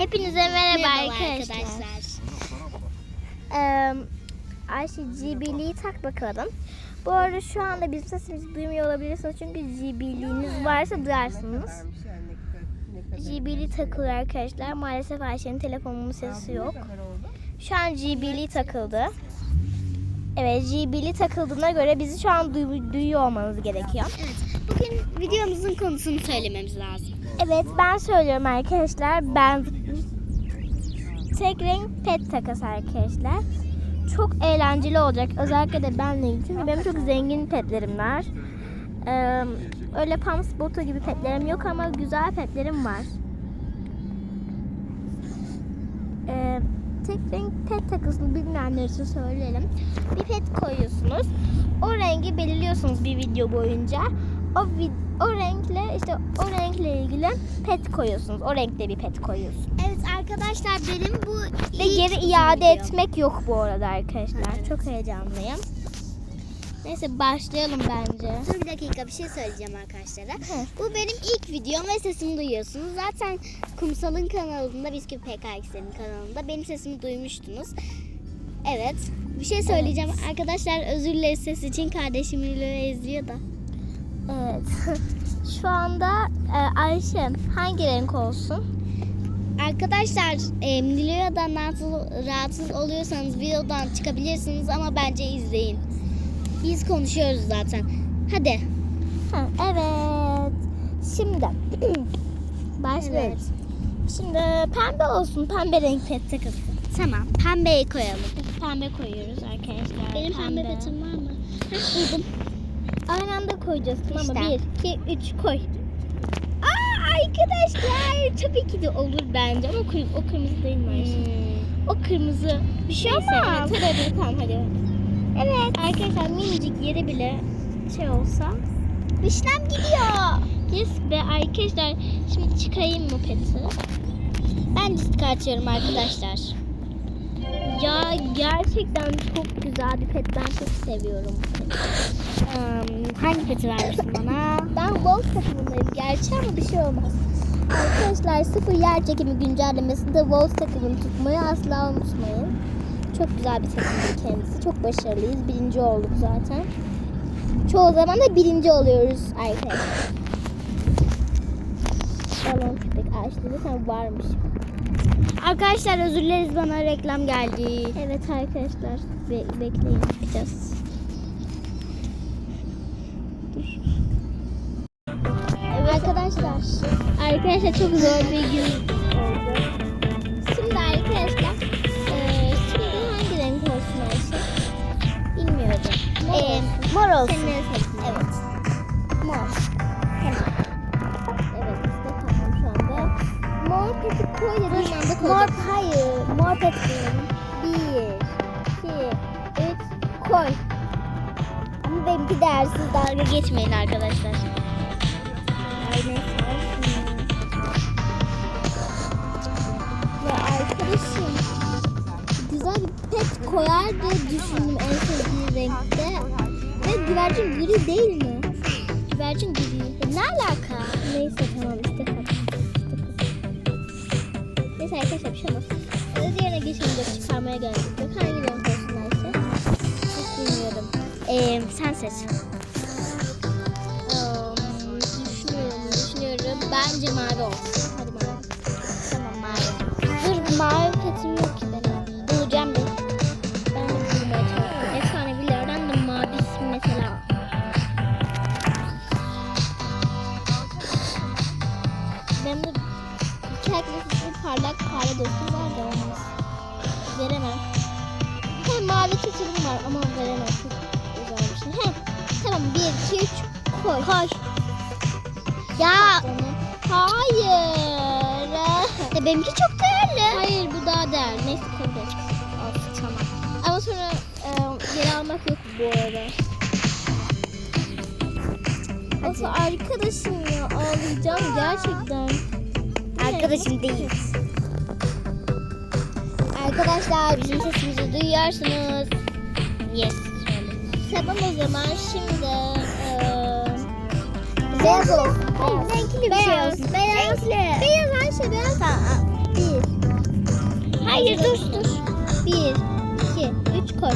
Hepinize merhaba, Merhaba arkadaşlar. arkadaşlar. Ee, Ayşe GB'liği tak bakalım. Bu arada şu anda bizim sesimizi duymuyor olabilirsiniz çünkü GB'liğiniz varsa duyarsınız. GB'li takılı arkadaşlar. Maalesef Ayşe'nin telefonunun sesi yok. Şu an GB'li takıldı. Evet GB'li takıldığına göre bizi şu an duy- duyuyor olmanız gerekiyor. Evet, bugün videomuzun konusunu söylememiz lazım. Evet ben söylüyorum arkadaşlar. Ben tek renk pet takası arkadaşlar. Çok eğlenceli olacak. Özellikle de benle. Çünkü benim çok zengin petlerim var. Ee, öyle Pams Boto gibi petlerim yok ama güzel petlerim var. Ee, tek renk pet takısını bilmeyenler için söyleyelim. Bir pet koyuyorsunuz. O rengi belirliyorsunuz bir video boyunca. O vid- o renkle işte o renkle ilgili pet koyuyorsunuz. O renkte bir pet koyuyorsunuz. Evet arkadaşlar benim bu Ve ilk geri iade videom. etmek yok bu arada arkadaşlar. Evet. Çok heyecanlıyım. Neyse başlayalım bence. Dur bir dakika bir şey söyleyeceğim arkadaşlara. Hı. Bu benim ilk videom ve sesimi duyuyorsunuz. Zaten Kumsal'ın kanalında, Bisküvi PKX'lerin kanalında benim sesimi duymuştunuz. Evet. Bir şey söyleyeceğim. Arkadaşlar özür dileriz ses için. Kardeşim Lüle izliyor da. Evet. Şu anda e, Ayşe hangi renk olsun? Arkadaşlar e, Niloya'dan rahatsız, rahatsız oluyorsanız videodan çıkabilirsiniz ama bence izleyin. Biz konuşuyoruz zaten. Hadi. Ha, evet. Şimdi başlıyoruz. Evet. Şimdi pembe olsun. Pembe renk pet takısı. Tamam. Pembeyi koyalım. Pembe koyuyoruz arkadaşlar. Benim pembe petim var mı? Heh, buldum. Aynı anda koyacaksın ama İşte. bir, iki, üç koy. Aa arkadaşlar tabii ki de olur bence ama kır- o kırmızı değil mi? Hmm. O kırmızı. Bir şey Neyse, olmaz. Tamam hadi. Evet. Arkadaşlar minicik yeri bile şey olsa. Vişnem gidiyor. Yes be arkadaşlar. Şimdi çıkarayım mı peti? Ben de çıkartıyorum arkadaşlar. Ya gerçekten çok güzel bir pet. Ben çok seviyorum bu. Em, hangi peti vermiştin bana? Ben Wolf takımındayım gerçi ama bir şey olmaz. Arkadaşlar sıfır yer çekimi güncellemesinde Wolf takımını tutmayı asla unutmayın. Çok güzel bir takımdır kendisi. Çok başarılıyız. Birinci olduk zaten. Çoğu zaman da birinci oluyoruz arkadaşlar. Balon köpek ağaçları sen varmış. Arkadaşlar özür dileriz bana reklam geldi. Evet arkadaşlar be- bekleyin. Dur. Evet arkadaşlar. Arkadaşlar çok zor bir gün Mor hayır. Mor peti koyalım. Bir, iki, üç, koy. Ama benimki değersiz dalga geçmeyin arkadaşlar. Ay neyse olsun. Ya arkadaşım güzel bir pet koyar diye düşündüm en sevdiği renkte. Ve güvercin gri değil mi? Güvercin gri. E, ne alaka? Neyse tamam işte. Neyse arkadaşlar bir şey olmaz. Ee, Diğerine geçince çıkarmaya geldik. Hangi renk olsun Ayşe? Hiç bilmiyorum. Ee, sen seç. Um, düşünüyorum, düşünüyorum. Bence mavi olsun. Keçilim var ama veremem. Bir şey. He. Tamam bir, iki, üç, koy. Koy. Ya. Hayır. Ya benimki çok değerli. Hayır bu daha değerli. Neyse kabul et. Tamam. Ama sonra e, geri almak yok bu arada. Of arkadaşım ya ağlayacağım gerçekten. Arkadaşım değil. Arkadaşlar bizim sesimizi duyuyorsunuz. Yes. Tamam o zaman şimdi beyaz olsun. Renkli bir şey Beyaz. olsun. Beyaz. Renkli. Beyaz Ayşe beyaz. Tamam. Bir, Hayır dur dur. Bir, iki, üç koy.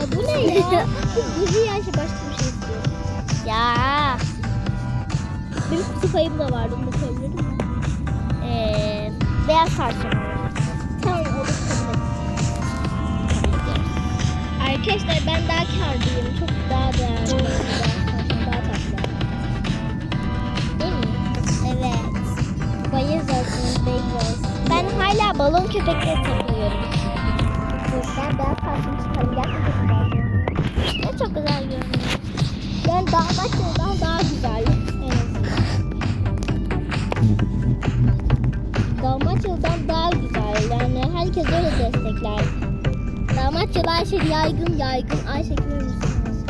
Ya bu ne ya? bu gri yaşı başka bir şey istiyor. Ya. Benim kutu payım da vardı. Onu da koyabilir miyim? Ee, beyaz sarçın. Arkadaşlar ben daha kârdayım. Çok daha değerli. Daha tatlı. Değil mi? Evet. Bayız olsun, bayız. Ben hala balon köpekle takılıyorum. Ben beyaz sarçını çıkarım. Gerçekten çok güzel görünüyor. Yani Dalmaçyalı'dan daha güzel. Azından. Dalmaçyalı'dan daha güzel. Yani herkes öyle destekler. Dalmaçyalı Ayşe yaygın yaygın. Ayşe görür müsünüz?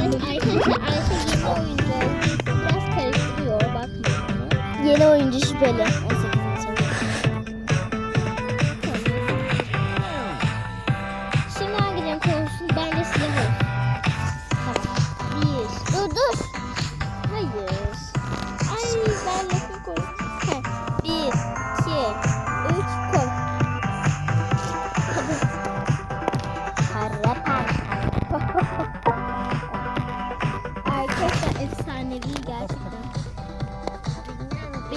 Evet arkadaşlar Ayşe yeni oyuncu biraz karıştırıyor. Bakmayın. Yeni oyuncu şüpheli.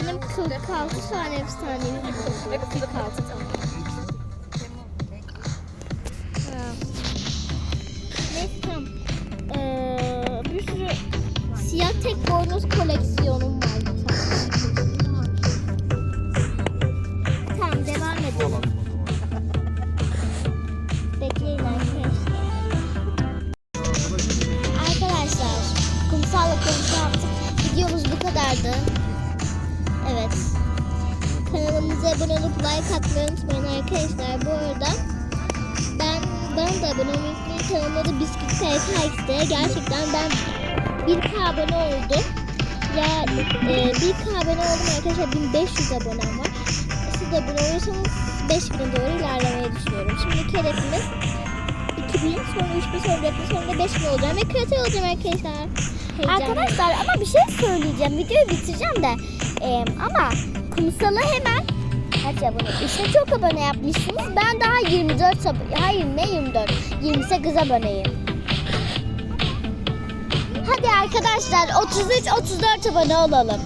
Benim 46 tane efsanevi bir kızım. 46 tane. Kanalımıza abone olup like atmayı unutmayın arkadaşlar. Bu arada ben ben de abone olmayı unutmayın. Da Bisküvi PKX'de gerçekten ben 1K abone oldum. Ya e, 1K abone oldum arkadaşlar 1500 abonem var. Siz de abone olursanız 5000'e doğru ilerlemeyi düşünüyorum. Şimdi hedefimiz 2000 sonra 3000 sonra 4000 sonra da 5000 olacağım ve kreatör olacağım arkadaşlar. Arkadaşlar ama bir şey söyleyeceğim. Videoyu bitireceğim de. Ee, ama kumsalı hemen kaç abone? İşte çok abone yapmışsınız. Ben daha 24 abone. Hayır ne 24? 28 aboneyim. Hadi arkadaşlar 33 34 abone olalım.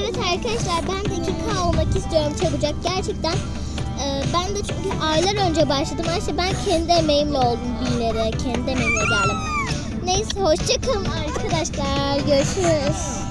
Evet arkadaşlar ben de 2K olmak istiyorum çabucak. Gerçekten e, ben de çünkü aylar önce başladım. Ayşe ben kendi emeğimle oldum binlere. Kendi emeğimle geldim. Neyse hoşçakalın arkadaşlar. Görüşürüz.